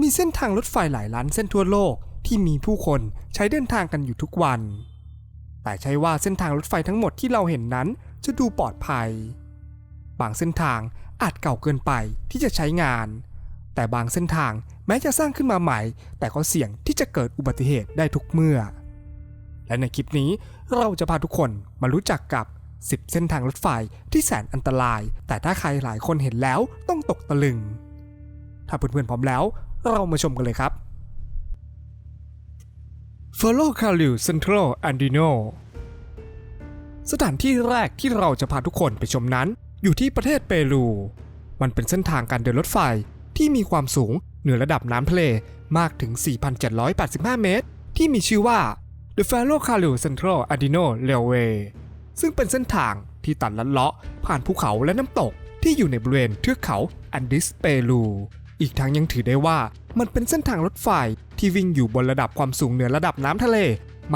มีเส้นทางรถไฟหลายล้านเส้นทั่วโลกที่มีผู้คนใช้เดินทางกันอยู่ทุกวัน แต่ใช่ว่าเส้นทางรถไฟทั้งหมดที่เราเห็นนั้นจะดูปลอดภัย บางเส้นทางอาจเก่าเกินไปที่จะใช้งาน แต่บางเส้นทางแม้จะสร้างขึ้นมาใหม่ แต่ก็เสี่ยงที่จะเกิดอุบัติเหตุได้ทุกเมื่อ และในคลิปนี้เราจะพาทุกคนมารู้จักกับ 10 เส้นทางรถไฟที่แสนอันตราย แต่ถ้าใครหลายคนเห็นแล้วต้องตกตะลึง ถ้าเพื่อนๆพร้อมแล้ว เรามาชมกันเลยครับ f o l l o w c a r i l Central Andino สถานที่แรกที่เราจะพาทุกคนไปชมนั้น อยู่ที่ประเทศเปรู มันเป็นเส้นทางการเดินรถไฟที่มีความสูงเหนือระดับน้ำทะเลมากถึง 4,785 เมตร ที่มีชื่อว่า The f a r o c a r i l Central Andino Railway ซึ่งเป็นเส้นทางที่ตัดลัดเลาะผ่านภูเขาและน้ำตกที่อยู่ในบริเวณเทือกเขาอันดิสเปรู อีกทั้งยังถือได้ว่ามันเป็นเส้นทางรถไฟที่วิ่งอยู่บนระดับความสูงเหนือระดับน้ำทะเล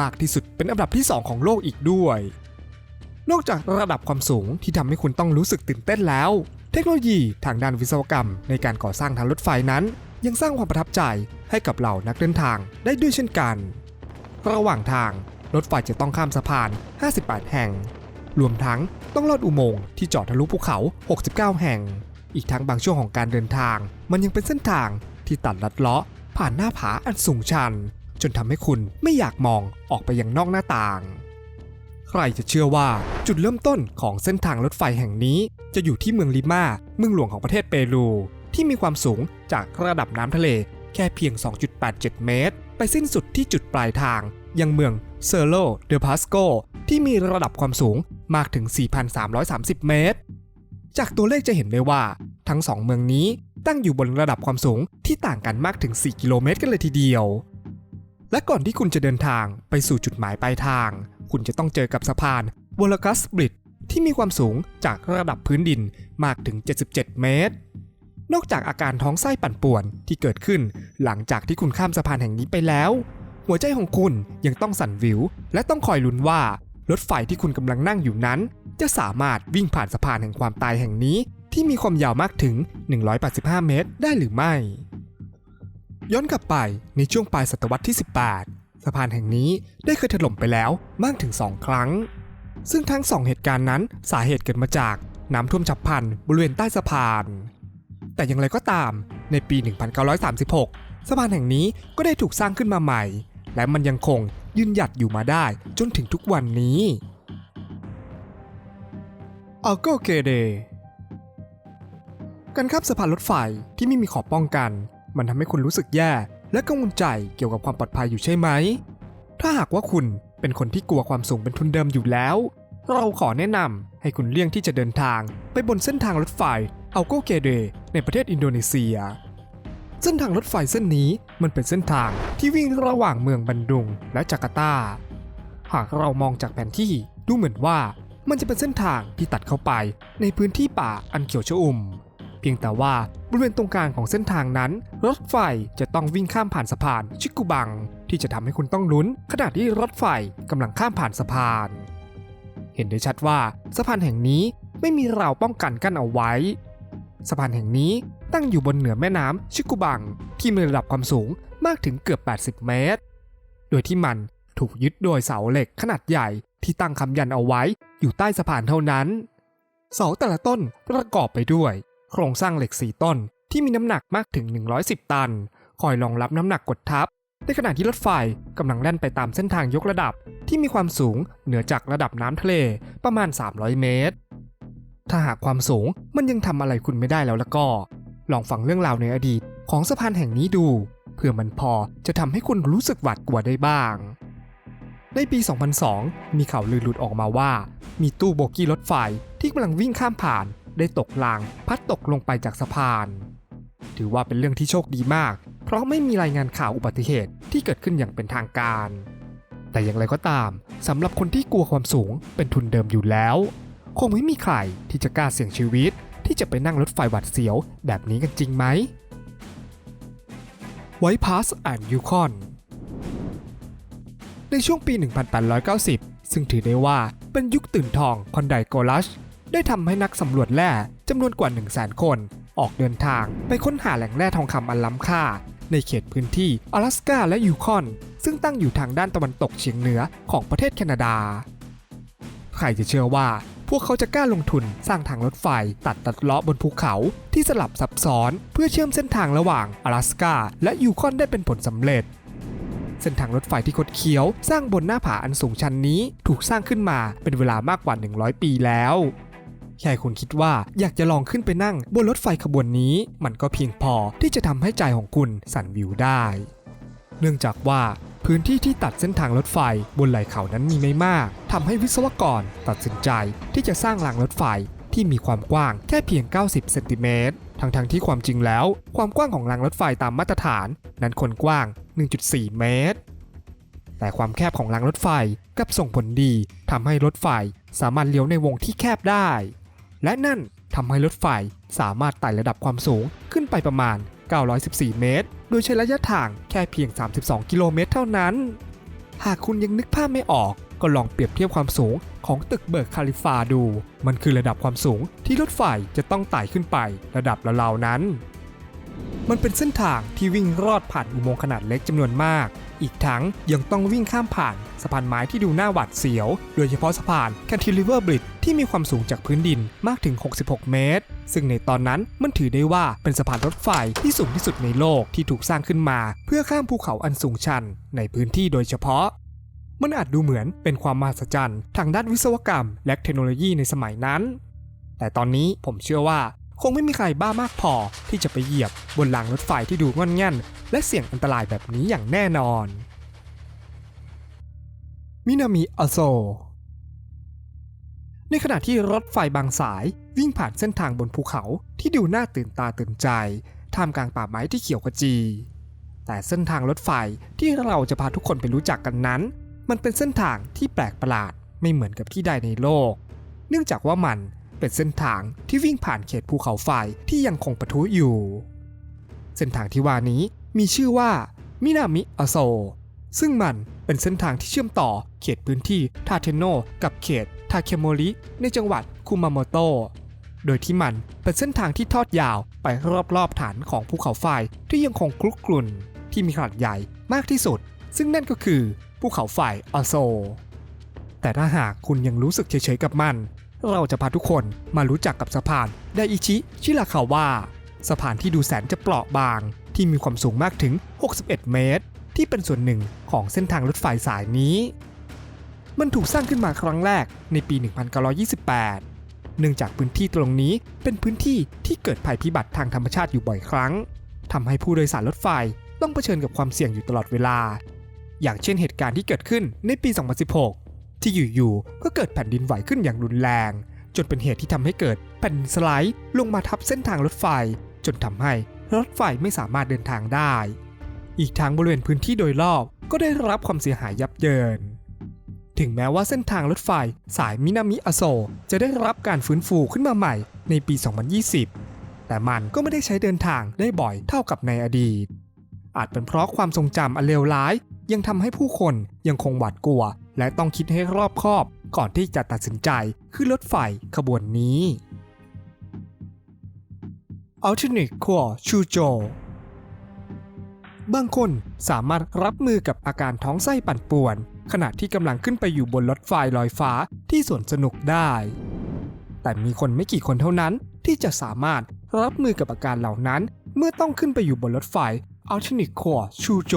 มากที่สุดเป็นอันดับที่ 2 ของโลกอีกด้วย นอกจากระดับความสูงที่ทำให้คุณต้องรู้สึกตื่นเต้นแล้ว เทคโนโลยีทางด้านวิศวกรรม ในการก่อสร้างทางรถไฟนั้น ยังสร้างความประทับใจให้กับเหล่านักเดินทางได้ด้วยเช่นกัน ระหว่างทางรถไฟจะต้องข้ามสะพาน 58 แห่ง รวมทั้งต้องลอดอุโมงค์ที่เจอดทะลุภูเขา 69 แห่ง อีกทั้งบางช่วงของการเดินทาง มันยังเป็นเส้นทางที่ตัดลัดเลาะ ผ่านหน้าผาอันสูงชัน จนทำให้คุณไม่อยากมองออกไปยังนอกหน้าต่าง ใครจะเชื่อว่าจุดเริ่มต้นของเส้นทางรถไฟแห่งนี้ จะอยู่ที่เมืองลิมาเมืองหลวงของประเทศเปรูที่มีความสูงจากระดับน้ำทะเลแค่เพียง 2.87 เมตร ไปสิ้นสุดที่จุดปลายทาง ยังเมืองเซอร์โลเดอพาสโกที่มีระดับความสูงมากถึง 4,330 เมตร จากตัวเลขจะเห็นได้ว่า ทั้งสองเมืองนี้ตั้งอยู่บนระดับความสูงที่ต่างกันมากถึง 4 กิโลเมตรกันเลยทีเดียว และก่อนที่คุณจะเดินทางไปสู่จุดหมายปลายทาง คุณจะต้องเจอกับสะพานวอลกัสบริดที่มีความสูงจากระดับพื้นดินมากถึง 77 เมตร นอกจากอาการท้องไส้ปั่นป่วนที่เกิดขึ้น หลังจากที่คุณข้ามสะพานแห่งนี้ไปแล้ว หัวใจของคุณยังต้องสั่นวิว และต้องคอยลุ้นว่ารถไฟที่คุณกำลังนั่งอยู่นั้น จะสามารถวิ่งผ่านสะพานแห่งความตายแห่งนี้ ที่มีความยาวมากถึง 185 เมตร ได้หรือไม่ ย้อนกลับไปในช่วงปลายศตวรรษที่ 18 สะพานแห่งนี้ได้เคยถล่มไปแล้วมากถึง 2 ครั้ง ซึ่งทั้งสองเหตุการณ์นั้นสาเหตุเกิดมาจากน้ำท่วมฉับพลันบริเวณใต้สะพาน แต่อย่างไรก็ตามในปี 1936 สะพานแห่งนี้ก็ได้ถูกสร้างขึ้นมาใหม่ และมันยังคงยืนหยัดอยู่มาได้จนถึงทุกวันนี้ อัลโกเกเด การข้ามสะพานรถไฟที่ไม่มีขอบป้องกัน มันทำให้คุณรู้สึกแย่ และกังวลใจเกี่ยวกับความปลอดภัยอยู่ใช่ไหม ถ้าหากว่าคุณเป็นคนที่กลัวความสูงเป็นทุนเดิมอยู่แล้ว เราขอแนะนำให้คุณเลี่ยงที่จะเดินทางไปบนเส้นทางรถไฟเอัลโกเกเดในประเทศอินโดนีเซีย เส้นทางรถไฟเส้นนี้มันเป็นเส้นทางที่วิ่งระหว่างเมืองบันดุงและจาการ์ตา หากเรามองจากแผนที่ดูเหมือนว่ามันจะเป็นเส้นทางที่ตัดเข้าไปในพื้นที่ป่าอันเขียวชอุ่ม พียงแต่ว่าบริเวณตรงกลางของเส้นทางนั้น รถไฟจะต้องวิ่งข้ามผ่านสะพานชิกุบัง ที่จะทำให้คุณต้องลุ้น ขณะที่รถไฟกำลังข้ามผ่านสะพาน เห็นได้ชัดว่าสะพานแห่งนี้ไม่มีราวป้องกันกั้นเอาไว้ สะพานแห่งนี้ตั้งอยู่บนเหนือแม่น้ำชิกุบัง ที่มีระดับความสูงมากถึงเกือบ 80 เมตร โดยที่มันถูกยึดโดยเสาเหล็กขนาดใหญ่ที่ตั้งคำยันเอาไว้อยู่ใต้สะพานเท่านั้น เสาแต่ละต้นประกอบไปด้วย โครงสร้างเหล็กสีต้น ที่มีน้ำหนักมากถึง 110 ตัน คอยรองรับน้ำหนักกดทับ ในขณะที่รถไฟกำลังแล่นไปตามเส้นทางยกระดับที่มีความสูงเหนือจากระดับน้ำทะเลประมาณ 300 เมตร ถ้าหากความสูงมันยังทำอะไรคุณไม่ได้แล้วละก็ ลองฟังเรื่องราวในอดีตของสะพานแห่งนี้ดูเพื่อมันพอจะทำให้คุณรู้สึกหวาดกลัวได้บ้าง ในปี 2002 มีข่าวลือหลุดออกมาว่า มีตู้โบกี้รถไฟที่กำลังวิ่งข้ามผ่าน ได้ตกรางพัดตกลงไปจากสะพาน ถือว่าเป็นเรื่องที่โชคดีมาก เพราะไม่มีรายงานข่าวอุบัติเหตุที่เกิดขึ้นอย่างเป็นทางการ แต่อย่างไรก็ตามสำหรับคนที่กลัวความสูงเป็นทุนเดิมอยู่แล้ว คงไม่มีใครที่จะกล้าเสี่ยงชีวิต ที่จะไปนั่งรถไฟหวัดเสียว แบบนี้กันจริงไหมไวพาสแอนด์ยูคอนในช่วงปี 1890 ซึ่งถือได้ว่าเป็นยุคตื่นทองคอนไดโกลัช ได้ทำให้นักสำรวจแร่จำนวนกว่า 1 0 0 0 0 0 คน ออกเดินทางไปค้นหาแหล่งแร่ทองคำอันล้ำค่า ในเขตพื้นที่阿拉สกาและยูคอน ซึ่งตั้งอยู่ทางด้านตะวันตกเฉียงเหนือของประเทศแคนาดา ใครจะเชื่อว่า พวกเขาจะกล้าลงทุนสร้างทางรถไฟตัดตัดเลาะบนภูเขาที่สลับซับซ้อน เพื่อเชื่อมเส้นทางระหว่าง阿拉สกาและยูคอนได้เป็นผลสำเร็จ เส้นทางรถไฟที่คดเคี้ยว สร้างบนหน้าผาอันสูงชันนี้ ถูกสร้างขึ้นมาเป็นเวลามากกว่า 100 ปีแล้ว แค่คุณคิดว่าอยากจะลองขึ้นไปนั่งบนรถไฟขบวนนี้ มันก็เพียงพอที่จะทำให้ใจของคุณสั่นวิวได้ เนื่องจากว่าพื้นที่ที่ตัดเส้นทางรถไฟบนไหล่เขานั้นมีไม่มากทำให้วิศวกรตัดสินใจที่จะสร้างรางรถไฟที่มีความกว้างแค่เพียง 90 เซนติเมตร ทั้งๆทที่ความจริงแล้ว ความกว้างของรางรถไฟตามมาตรฐาน นั้นควรกว้าง 1.4 เมตร แต่ความแคบของรางรถไฟกับส่งผลดีทำให้รถไฟสามารถเลี้ยวในวงที่แคบได้ และนั่นทำให้รถไฟสามารถไต่ระดับความสูงขึ้นไปประมาณ 914 เมตร โดยใช้ระยะทางแค่เพียง 32 กิโลเมตรเท่านั้น หากคุณยังนึกภาพไม่ออก ก็ลองเปรียบเทียบความสูงของตึกเบิร์กคาลิฟาดู มันคือระดับความสูงที่รถไฟจะต้องไต่ขึ้นไประดับละเลานั้น มันเป็นเส้นทางที่วิ่งรอดผ่านอุโมงค์ขนาดเล็กจำนวนมาก อีกทั้งยังต้องวิ่งข้ามผ่านสะพานไม้ที่ดูน่าหวาดเสียว โดยเฉพาะสะพาน Cantilever Bridge ที่มีความสูงจากพื้นดินมากถึง 66 เมตร ซึ่งในตอนนั้นมันถือได้ว่าเป็นสะพานรถไฟที่สูงที่สุดในโลกที่ถูกสร้างขึ้นมา เพื่อข้ามภูเขาอันสูงชันในพื้นที่โดยเฉพาะมันอาจดูเหมือนเป็นความมหัศจรรย์ทางด้านวิศวกรรม และเทคโนโลยีในสมัยนั้น แต่ตอนนี้ผมเชื่อว่า คงไม่มีใครบ้ามากพอที่จะไปเหยียบบนรางรถไฟที่ดูง่อนแง่น และเสี่ยงอันตรายแบบนี้อย่างแน่นอน มินามิอาโซ ในขณะที่รถไฟบางสายวิ่งผ่านเส้นทางบนภูเขาที่ดูน่าตื่นตาตื่นใจ ท่ามกลางป่าไม้ที่เขียวขจี แต่เส้นทางรถไฟที่เราจะพาทุกคนไปรู้จักกันนั้น มันเป็นเส้นทางที่แปลกประหลาดไม่เหมือนกับที่ใดในโลก เนื่องจากว่ามันเป็นเส้นทางที่วิ่งผ่านเขตภูเขาไฟที่ยังคงปะทุอยู่ เส้นทางที่ว่านี้ มีชื่อว่ามินามิอาโซ ซึ่งมันเป็นเส้นทางที่เชื่อมต่อเขตพื้นที่ทาเทโนกับเขตทาเคโมริในจังหวัดคุมาโมโต โดยที่มันเป็นเส้นทางที่ทอดยาวไปรอบๆฐานของภูเขาไฟที่ยังคงคลุกกลุ่นที่มีขนาดใหญ่มากที่สุด ซึ่งนั่นก็คือภูเขาไฟอาโซ แต่ถ้าหากคุณยังรู้สึกเฉยๆกับมัน เราจะพาทุกคนมารู้จักกับสะพานไดอิชิชิราคาวะสะพานที่ดูแสนจะเปราะบาง ที่มีความสูงมากถึง 61 เมตร ที่เป็นส่วนหนึ่งของเส้นทางรถไฟสายนี้ มันถูกสร้างขึ้นมาครั้งแรกในปี 1928 เนื่องจากพื้นที่ตรงนี้เป็นพื้นที่ที่เกิดภัยพิบัติทางธรรมชาติอยู่บ่อยครั้งทำให้ผู้โดยสารรถไฟต้องเผชิญกับความเสี่ยงอยู่ตลอดเวลา อย่างเช่นเหตุการณ์ที่เกิดขึ้นในปี 2016 ที่อยู่ๆก็เกิดแผ่นดินไหวขึ้นอย่างรุนแรง จนเป็นเหตุที่ทำให้เกิดแผ่นสไลด์ลงมาทับเส้นทางรถไฟ จนทำให้ รถไฟไม่สามารถเดินทางได้ อีกทางบริเวณพื้นที่โดยรอบก็ได้รับความเสียหายยับเยิน ถึงแม้ว่าเส้นทางรถไฟสายมินามิอโซจะได้รับการฟื้นฟูขึ้นมาใหม่ในปี 2020 แต่มันก็ไม่ได้ใช้เดินทางได้บ่อยเท่ากับในอดีต อาจเป็นเพราะความทรงจำอันเลวร้าย ยังทำให้ผู้คนยังคงหวาดกลัว และต้องคิดให้รอบคอบก่อนที่จะตัดสินใจขึ้นรถไฟขบวนนี้ Alternate Core ชูโจ บางคนสามารถรับมือกับอาการท้องไส้ปั่นป่วน ขณะที่กำลังขึ้นไปอยู่บนรถไฟลอยฟ้าที่สวนสนุกได้ แต่มีคนไม่กี่คนเท่านั้นที่จะสามารถรับมือกับอาการเหล่านั้น เมื่อต้องขึ้นไปอยู่บนรถไฟ Alternate Core ชูโจ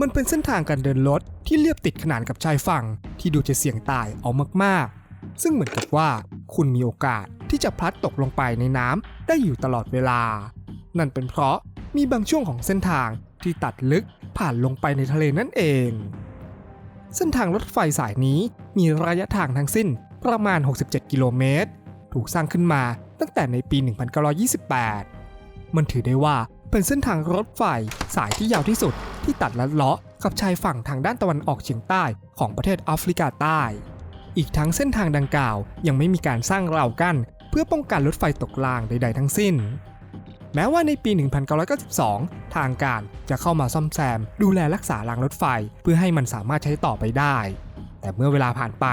มันเป็นเส้นทางการเดินรถที่เรียบติดขนานกับชายฝั่งที่ดูจะเสี่ยงตายเอามากๆ ซึ่งเหมือนกับว่าคุณมีโอกาส ที่จะพลัดตกลงไปในน้ำได้อยู่ตลอดเวลา นั่นเป็นเพราะมีบางช่วงของเส้นทางที่ตัดลึกผ่านลงไปในทะเลนั่นเอง เส้นทางรถไฟสายนี้มีระยะทางทั้งสิ้นประมาณ 67 กิโลเมตร ถูกสร้างขึ้นมาตั้งแต่ในปี 1928 มันถือได้ว่าเป็นเส้นทางรถไฟสายที่ยาวที่สุดที่ตัดลัดเลาะกับชายฝั่งทางด้านตะวันออกเฉียงใต้ของประเทศแอฟริกาใต้ อีกทั้งเส้นทางดังกล่าวยังไม่มีการสร้างราวกั้น พื่อป้องกันรถไฟตกรางใด ๆ ทั้งสิ้น แม้ว่าในปี 1992 ทางการจะเข้ามาซ่อมแซม ดูแลรักษารางรถไฟเพื่อให้มันสามารถใช้ต่อไปได้ แต่เมื่อเวลาผ่านไป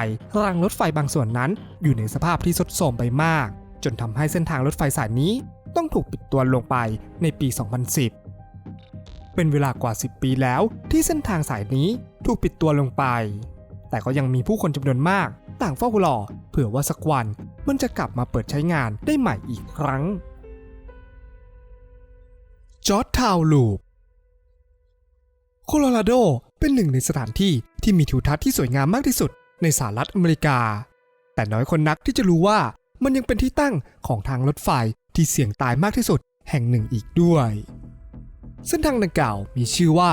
รางรถไฟบางส่วนนั้น อยู่ในสภาพที่ทรุดโทรมไปมาก จนทำให้เส้นทางรถไฟสายนี้ต้องถูกปิดตัวลงไปในปี 2010เป็นเวลากว่า 10 ปีแล้วที่เส้นทางสายนี้ถูกปิดตัวลงไป แต่ก็ยังมีผู้คนจำนวนมาก ต่างเฝ้ารอเผื่อว่าสักวัน มันจะกลับมาเปิดใช้งานได้ใหม่อีกครั้งจอร์จทาวลูปโคโลราโดเป็นหนึ่งในสถานที่ที่มีทิวทัศน์ที่สวยงามมากที่สุดในสหรัฐอเมริกา แต่น้อยคนนักที่จะรู้ว่ามันยังเป็นที่ตั้งของทางรถไฟที่เสี่ยงตายมากที่สุดแห่งหนึ่งอีกด้วย เส้นทางดังกล่าวมีชื่อว่า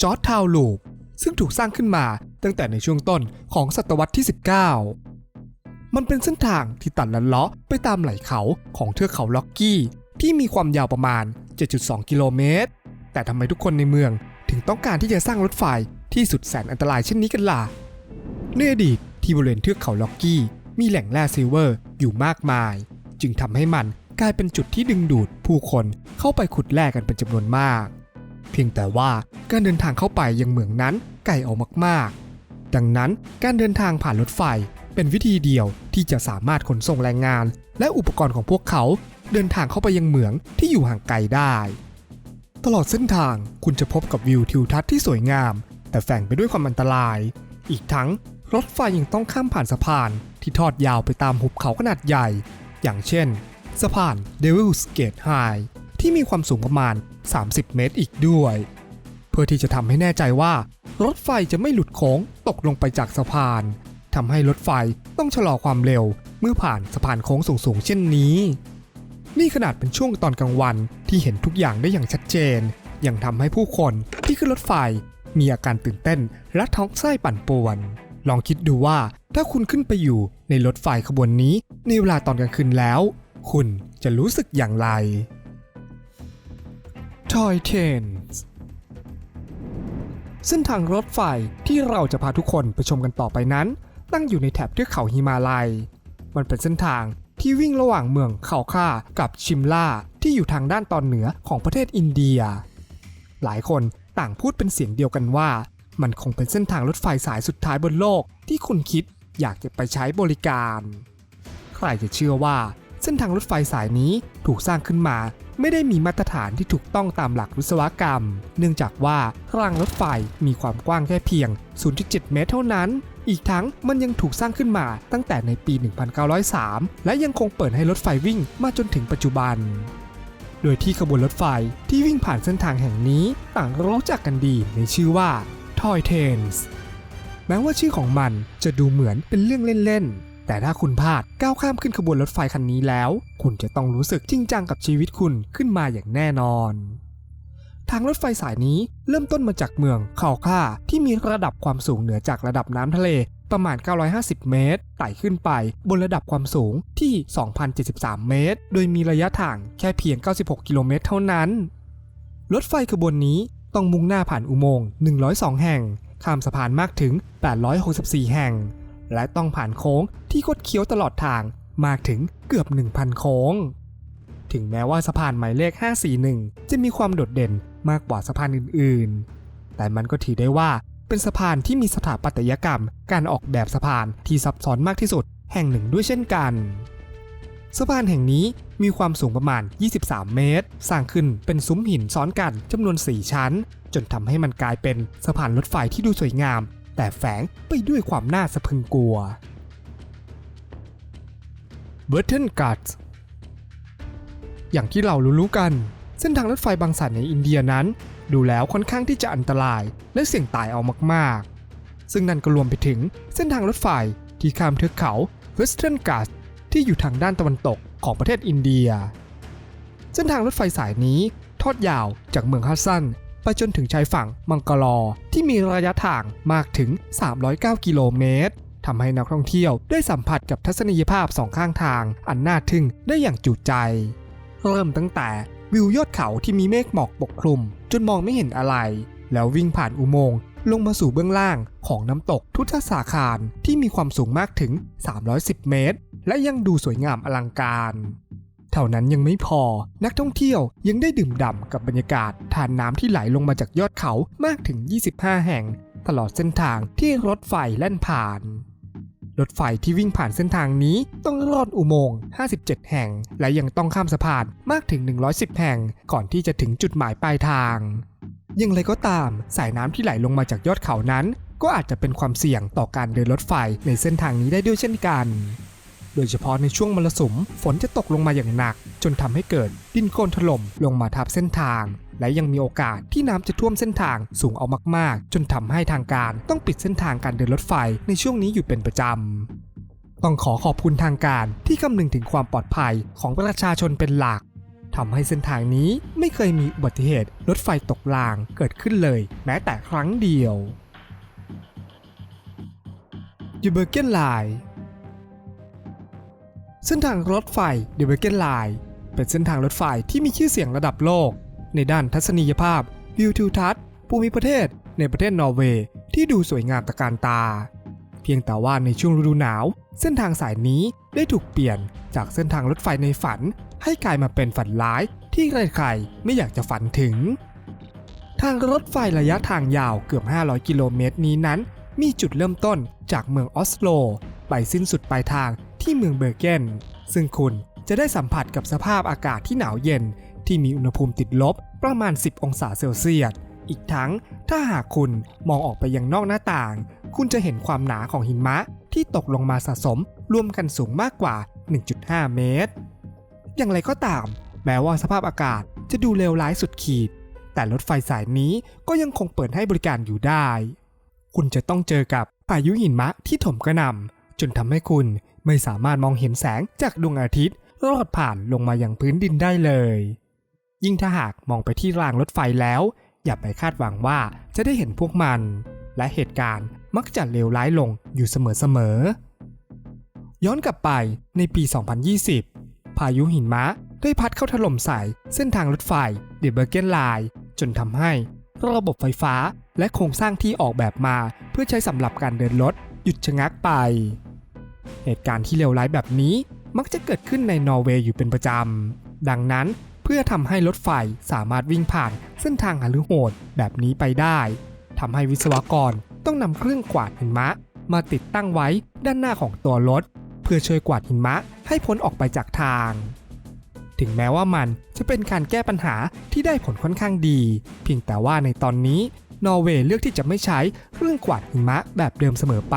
จอร์จทาวลูปซึ่งถูกสร้างขึ้นมาตั้งแต่ในช่วงต้นของศตวรรษที่ 19 มันเป็นเส้นทางที่ตัดลัดเลาะไปตามไหล่เขาของเทือกเขาล็อกกี้ ที่มีความยาวประมาณ 7.2 กิโลเมตร แต่ทำไมทุกคนในเมืองถึงต้องการที่จะสร้างรถไฟที่สุดแสนอันตรายเช่นนี้กันล่ะในอดีตที่บริเวณเทือกเขาล็อกกี้ มีแหล่งแร่ซิลเวอร์อยู่มากมาย จึงทำให้มันกลายเป็นจุดที่ดึงดูดผู้คนเข้าไปขุดแร่กันเป็นจำนวนมาก เพียงแต่ว่าการเดินทางเข้าไปยังเหมืองนั้นไกลออกมากๆ ดังนั้นการเดินทางผ่านรถไฟ เป็นวิธีเดียวที่จะสามารถขนส่งแรงงาน และอุปกรณ์ของพวกเขา เดินทางเข้าไปยังเหมืองที่อยู่ห่างไกลได้ ตลอดเส้นทางคุณจะพบกับวิวทิวทัศน์ที่สวยงาม แต่แฝงไปด้วยความอันตราย อีกทั้งรถไฟยังต้องข้ามผ่านสะพานที่ทอดยาวไปตามหุบเขาขนาดใหญ่ อย่างเช่น สะพาน Devil's Gate High ที่มีความสูงประมาณ 30 เมตรอีกด้วย เพื่อที่จะทำให้แน่ใจว่ารถไฟจะไม่หลุดโค้งตกลงไปจากสะพาน ทำให้รถไฟต้องชะลอความเร็วเมื่อผ่านสะพานโค้งสูงๆเช่นนี้ นี่ขนาดเป็นช่วงตอนกลางวันที่เห็นทุกอย่างได้อย่างชัดเจน ยังทำให้ผู้คนที่ขึ้นรถไฟมีอาการตื่นเต้นและท้องไส้ปั่นป่วน ลองคิดดูว่าถ้าคุณขึ้นไปอยู่ในรถไฟขบวนนี้ในเวลาตอนกลางคืนแล้ว คุณจะรู้สึกอย่างไร Toy Trains เส้นทางรถไฟที่เราจะพาทุกคนไปชมกันต่อไปนั้น ตั้งอยู่ในแถบเทือกเขาฮิมาลัย มันเป็นเส้นทางที่วิ่งระหว่างเมืองเขาค่ากับชิมล่าที่อยู่ทางด้านตอนเหนือของประเทศอินเดีย หลายคนต่างพูดเป็นเสียงเดียวกันว่า มันคงเป็นเส้นทางรถไฟสายสุดท้ายบนโลกที่คุณคิดอยากจะไปใช้บริการ ใครจะเชื่อว่าเส้นทางรถไฟสายนี้ถูกสร้างขึ้นมา ไม่ได้มีมาตรฐานที่ถูกต้องตามหลักวิศวกรรม เนื่องจากว่ารางรถไฟมีความกว้างแค่เพียง 0.7 เมตรเท่านั้น อีกทั้งมันยังถูกสร้างขึ้นมาตั้งแต่ในปี 1903 และยังคงเปิดให้รถไฟวิ่งมาจนถึงปัจจุบัน โดยที่ขบวนรถไฟที่วิ่งผ่านเส้นทางแห่งนี้ต่างรู้จักกันดีในชื่อว่า Toy Trains แม้ว่าชื่อของมันจะดูเหมือนเป็นเรื่องเล่นๆ แต่ถ้าคุณพลาดก้าวข้ามขึ้นขบวนรถไฟคันนี้แล้ว คุณจะต้องรู้สึกจริงจังกับชีวิตคุณขึ้นมาอย่างแน่นอน ทางรถไฟสายนี้เริ่มต้นมาจากเมืองคาค่าที่มีระดับความสูงเหนือจากระดับน้ำทะเลประมาณ 950 เมตร ไต่ขึ้นไปบนระดับความสูงที่ 2,073 เมตร โดยมีระยะทางแค่เพียง 96 กิโลเมตรเท่านั้น รถไฟขบวนนี้ต้องมุ่งหน้าผ่านอุโมงค์ 102 แห่ง ข้ามสะพานมากถึง 864 แห่ง และต้องผ่านโค้งที่คดเคี้ยวตลอดทางมากถึงเกือบ 1,000 โค้ง ถึงแม้ว่าสะพานหมายเลข 541 จะมีความโดดเด่น มากกว่าสะพานอื่นๆ แต่มันก็ถือได้ว่าเป็นสะพานที่มีสถาปัตยกรรม การออกแบบสะพานที่ซับซ้อนมากที่สุดแห่งหนึ่งด้วยเช่นกัน สะพานแห่งนี้มีความสูงประมาณ 23 เมตร สร้างขึ้นเป็นซุ้มหินซ้อนกันจำนวน 4 ชั้น จนทำให้มันกลายเป็นสะพานรถไฟที่ดูสวยงาม แต่แฝงไปด้วยความน่าสะพึงกลัว b u r t o n g u t อย่างที่เรารู้ๆกัน เส้นทางรถไฟบางสายในอินเดียนั้น ดูแล้วค่อนข้างที่จะอันตราย และเสี่ยงตายเอามากๆ ซึ่งนั่นก็รวมไปถึงเส้นทางรถไฟที่ข้ามเทือกเขา Western Ghats ที่อยู่ทางด้านตะวันตกของประเทศอินเดีย เส้นทางรถไฟสายนี้ทอดยาวจากเมืองฮัสซันไปจนถึงชายฝั่งมังกรอที่มีระยะทางมากถึง 309 กิโลเมตรทำให้นักท่องเที่ยวได้สัมผัสกับทัศนียภาพสองข้างทางอันน่าทึ่งได้อย่างจุใจ เริ่มตั้งแต่ วิวยอดเขาที่มีเมฆหมอกปกคลุม จนมองไม่เห็นอะไร แล้ววิ่งผ่านอุโมงค์ลงมาสู่เบื้องล่างของน้ำตกทุตสาคารที่มีความสูงมากถึง 310 เมตร และยังดูสวยงามอลังการเท่านั้นยังไม่พอ นักท่องเที่ยวยังได้ดื่มด่ำกับบรรยากาศทานน้ำที่ไหลลงมาจากยอดเขามากถึง 25 แห่ง ตลอดเส้นทางที่รถไฟแล่นผ่าน รถไฟที่วิ่งผ่านเส้นทางนี้ต้องลอดอุโมงค์ 57 แห่ง และยังต้องข้ามสะพานมากถึง 110 แห่ง ก่อนที่จะถึงจุดหมายปลายทาง อย่างไรก็ตาม สายน้ำที่ไหลลงมาจากยอดเขานั้น ก็อาจจะเป็นความเสี่ยงต่อการเดินรถไฟในเส้นทางนี้ได้ด้วยเช่นกันโดยเฉพาะในช่วงมรสุมฝนจะตกลงมาอย่างหนัก จนทำให้เกิดดินโคลนถล่มลงมาทับเส้นทาง และยังมีโอกาสที่น้ำจะท่วมเส้นทางสูงเอามาก ๆ จนทำให้ทางการต้องปิดเส้นทางการเดินรถไฟในช่วงนี้อยู่เป็นประจำต้องขอขอบคุณทางการที่คำนึงถึงความปลอดภัยของประชาชนเป็นหลักทำให้เส้นทางนี้ไม่เคยมีอุบัติเหตุรถไฟตกรางเกิดขึ้นเลย แม้แต่ครั้งเดียวยูเบอร์เกนไลน์เส้นทางรถไฟเดเบอร์เกนไลน์เป็นเส้นทางรถไฟที่มีชื่อเสียงระดับโลก ในด้านทัศนียภาพ วิวทิวทัศน์ภูมิประเทศ ในประเทศนอร์เวย์ที่ดูสวยงามตะการตา เพียงแต่ว่าในช่วงฤดูหนาว เส้นทางสายนี้ได้ถูกเปลี่ยนจากเส้นทางรถไฟในฝัน ให้กลายมาเป็นฝันร้ายที่ใครๆไม่อยากจะฝันถึง ทางรถไฟระยะทางยาวเกือบ 500 กิโลเมตรนี้นั้น มีจุดเริ่มต้นจากเมืองออสโลไปสิ้นสุดปลายทางที่เมืองเบอร์เกนซึ่งคุณจะได้สัมผัสกับสภาพอากาศที่หนาวเย็น ที่มีอุณหภูมิติดลบประมาณ 10 องศาเซลเซียส อีกทั้งถ้าหากคุณมองออกไปยังนอกหน้าต่าง คุณจะเห็นความหนาของหิมะที่ตกลงมาสะสมรวมกันสูงมากกว่า 1.5 เมตร อย่างไรก็ตาม แม้ว่าสภาพอากาศจะดูเลวร้ายสุดขีด แต่รถไฟสายนี้ก็ยังคงเปิดให้บริการอยู่ได้ คุณจะต้องเจอกับพายุหินมะที่ถมกระหน่ำจนทำให้คุณไม่สามารถมองเห็นแสงจากดวงอาทิตย์รอดผ่านลงมาอย่างพื้นดินได้เลย ยิ่งถ้าหากมองไปที่รางรถไฟแล้ว อย่าไปคาดหวังว่าจะได้เห็นพวกมัน และเหตุการณ์มักจะเลวร้ายลงอยู่เสมอๆย้อนกลับไปในปี 2020 พายุหินมะได้พัดเข้าถล่มใส่เส้นทางรถไฟเดเบอร์เกนไลน์จนทำให้ระบบไฟฟ้าและโครงสร้างที่ออกแบบมาเพื่อใช้สำหรับการเดินรถหยุดชะงักไป เหตุการณ์ที่เลวร้ายแบบนี้มักจะเกิดขึ้นในนอร์เวย์อยู่เป็นประจำ ดังนั้น พื่อทำให้รถไฟสามารถวิ่งผ่านเส้นทางหฤโหดแบบนี้ไปได้ทำให้วิศวกรต้องนำเครื่องกวาดหิมะ มาติดตั้งไว้ด้านหน้าของตัวรถ เพื่อช่วยกวาดหิมะให้พ้นออกไปจากทาง ถึงแม้ว่ามันจะเป็นการแก้ปัญหาที่ได้ผลค่อนข้างดี เพียงแต่ว่าในตอนนี้นอร์เวย์เลือกที่จะไม่ใช้เครื่องกวาดหิมะแบบเดิมเสมอไป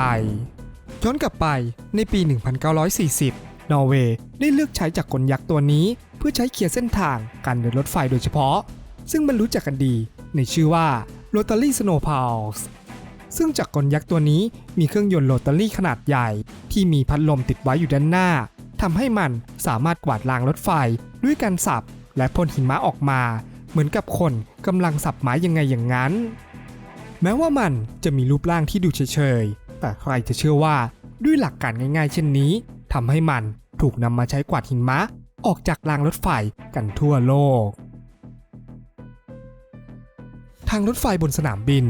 ย้อนกลับไปในปี 1940 นอร์เวย์ได้เลือกใช้จักรกลยักษ์ตัวนี้ เพื่อใช้เคลียร์เส้นทางการเดินรถไฟโดยเฉพาะ ซึ่งมันรู้จักกันดี ในชื่อว่า Rotary Snow Pulse ซึ่งจักรกลยักษ์ตัวนี้มีเครื่องยนต์โรตารี่ขนาดใหญ่ ที่มีพัดลมติดไว้อยู่ด้านหน้าทำให้มันสามารถกวาดรางรถไฟ ด้วยการสับ และพ่นหิมะออกมา เหมือนกับคนกำลังสับไม้ยังไงอย่างนั้น แม้ว่ามันจะมีรูปร่างที่ดูเฉยๆแต่ใครจะเชื่อว่าด้วยหลักการง่ายๆ เช่นนี้ ทำให้มันถูกนำมาใช้กวาดหิมะออกจากรางรถไฟกันทั่วโลก ทางรถไฟบนสนามบิน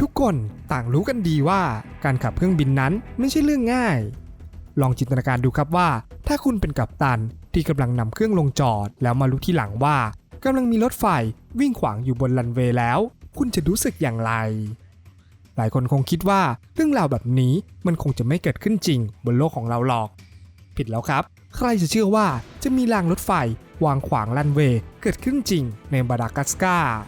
ทุกคนต่างรู้กันดีว่าการขับเครื่องบินนั้นไม่ใช่เรื่องง่าย ลองจินตนาการดูครับว่า ถ้าคุณเป็นกัปตันที่กำลังนำเครื่องลงจอด แล้วมารู้ที่หลังว่ากำลังมีรถไฟวิ่งขวางอยู่บนรันเวย์แล้ว คุณจะรู้สึกอย่างไร หลายคนคงคิดว่าเรื่องราวแบบนี้มันคงจะไม่เกิดขึ้นจริง บนโลกของเราหรอก ผิดแล้วครับ ใครจะเชื่อว่าจะมีรางรถไฟวางขวางรันเวย์เกิดขึ้นจริงในมาดากัสการ์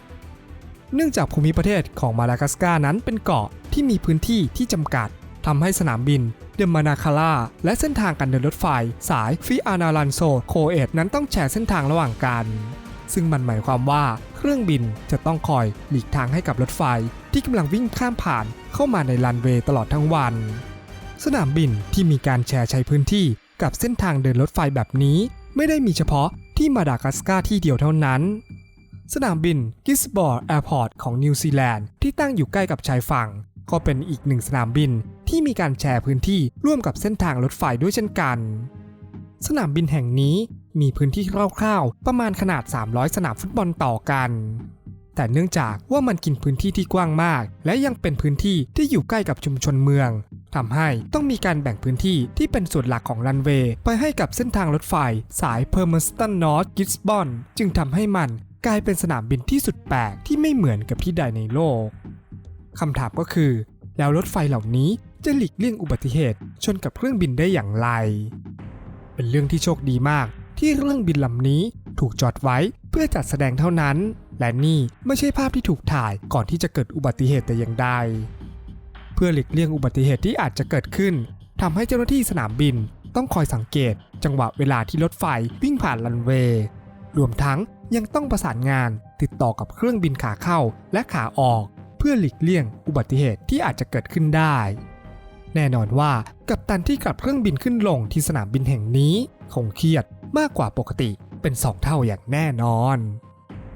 เนื่องจากภูมิประเทศของมาดากัสการ์นั้นเป็นเกาะที่มีพื้นที่ที่จำกัดทำให้สนามบินเดมานาคาร่าและเส้นทางการเดินรถไฟสายฟิอานาลันโซโคเอตนั้นต้องแชร์เส้นทางระหว่างกัน ซึ่งมันหมายความว่าเครื่องบินจะต้องคอยหลีกทางให้กับรถไฟที่กำลังวิ่งข้ามผ่านเข้ามาในรันเวย์ตลอดทั้งวัน สนามบินที่มีการแชร์ใช้พื้นที่กับเส้นทางเดินรถไฟแบบนี้ ไม่ได้มีเฉพาะที่มาดากัสการ์ที่เดียวเท่านั้น สนามบินกิสบอร์แอร์พอร์ตของนิวซีแลนด์ที่ตั้งอยู่ใกล้กับชายฝั่ง ก็เป็นอีกหนึ่งสนามบินที่มีการแชร์พื้นที่ร่วมกับเส้นทางรถไฟด้วยเช่นกัน สนามบินแห่งนี้มีพื้นที่คร่าวๆ ประมาณขนาด 300 สนามฟุตบอลต่อกัน แต่เนื่องจากว่ามันกินพื้นที่ที่กว้างมาก และยังเป็นพื้นที่ที่อยู่ใกล้กับชุมชนเมืองทำให้ต้องมีการแบ่งพื้นที่ที่เป็นส่วนหลักของรันเวย์ไปให้กับเส้นทางรถไฟสายเพอร์มสตันนอร์ t กิสบอนจึงทำให้มันกลายเป็นสนามบินที่สุดแปลกที่ไม่เหมือนกับที่ใดในโลกคำถามก็คือ แล้วรถไฟเหล่านี้จะหลีกเลี่ยงอุบัติเหตุชนกับเครื่องบินได้อย่างไร เป็นเรื่องที่โชคดีมาก ที่เครื่องบินลำนี้ถูกจอดไว้เพื่อจัดแสดงเท่านั้น และนี่ไม่ใช่ภาพที่ถูกถ่ายก่อนที่จะเกิดอุบัติเหตุแต่อย่างใด เพื่อหลีกเลี่ยงอุบัติเหตุที่อาจจะเกิดขึ้นทำให้เจ้าหน้าที่สนามบินต้องคอยสังเกต จังหวะเวลาที่รถไฟวิ่งผ่านรันเวย์รวมทั้งยังต้องประสานงานติดต่อกับเครื่องบินขาเข้าและขาออก เพื่อหลีกเลี่ยงอุบัติเหตุที่อาจจะเกิดขึ้นได้ แน่นอนว่ากัปตันที่กลับเครื่องบินขึ้นลงที่สนามบินแห่งนี้คงเครียดมากกว่าปกติเป็นสองเท่าอย่างแน่นอน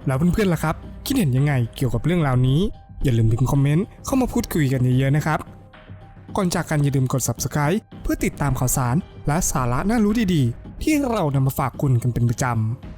แล้วเพื่อนๆล่ะครับ คิดเห็นยังไงเกี่ยวกับเรื่องราวนี้ อย่าลืมพิมพ์คอมเมนต์เข้ามาพูดคุยกันเยอะๆนะครับ ก่อนจากกันอย่าลืมกด subscribe เพื่อติดตามข่าวสารและสาระน่ารู้ดีๆ ที่เรานำมาฝากคุณกันเป็นประจำ